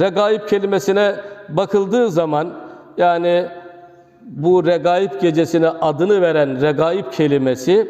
Regaib kelimesine bakıldığı zaman yani bu regaib gecesine adını veren regaib kelimesi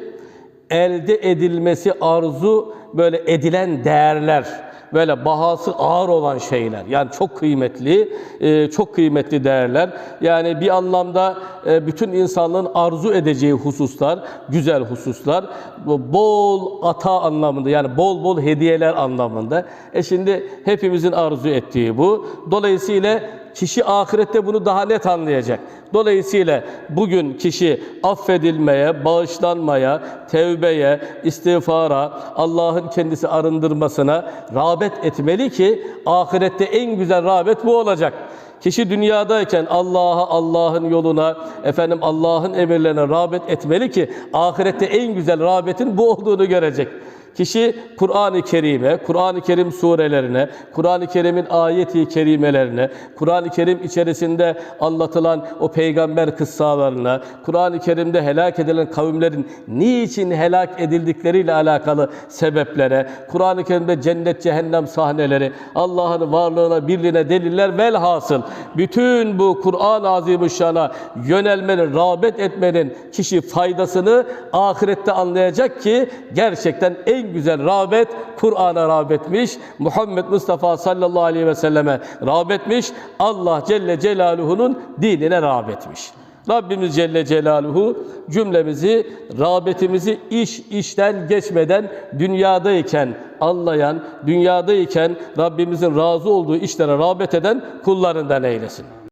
elde edilmesi arzu böyle edilen değerler böyle bahası ağır olan şeyler. Yani çok kıymetli e, çok kıymetli değerler. Yani bir anlamda e, bütün insanlığın arzu edeceği hususlar güzel hususlar bol ata anlamında yani bol bol hediyeler anlamında. E şimdi hepimizin arzu ettiği bu. Dolayısıyla kişi ahirette bunu daha net anlayacak. Dolayısıyla bugün kişi affedilmeye, bağışlanmaya, tevbeye, istiğfara, Allah'ın kendisi arındırmasına rağbet etmeli ki ahirette en güzel rağbet bu olacak. Kişi dünyadayken Allah'a, Allah'ın yoluna, efendim Allah'ın emirlerine rağbet etmeli ki ahirette en güzel rağbetin bu olduğunu görecek. Kişi Kur'an-ı Kerim'e, Kur'an-ı Kerim surelerine, Kur'an-ı Kerim'in ayeti kerimelerine, Kur'an-ı Kerim içerisinde anlatılan o peygamber kıssalarına, Kur'an-ı Kerim'de helak edilen kavimlerin niçin helak edildikleriyle alakalı sebeplere, Kur'an-ı Kerim'de cennet cehennem sahneleri, Allah'ın varlığına, birliğine deliller velhasıl bütün bu Kur'an-ı Azimüşşan'a yönelmenin, rağbet etmenin kişi faydasını ahirette anlayacak ki gerçekten güzel rağbet Kur'an'a rağbetmiş. Muhammed Mustafa sallallahu aleyhi ve selleme rağbetmiş. Allah Celle Celaluhu'nun dinine rağbetmiş. Rabbimiz Celle Celaluhu cümlemizi, rağbetimizi iş işten geçmeden dünyadayken anlayan, dünyadayken Rabbimizin razı olduğu işlere rağbet eden kullarından eylesin.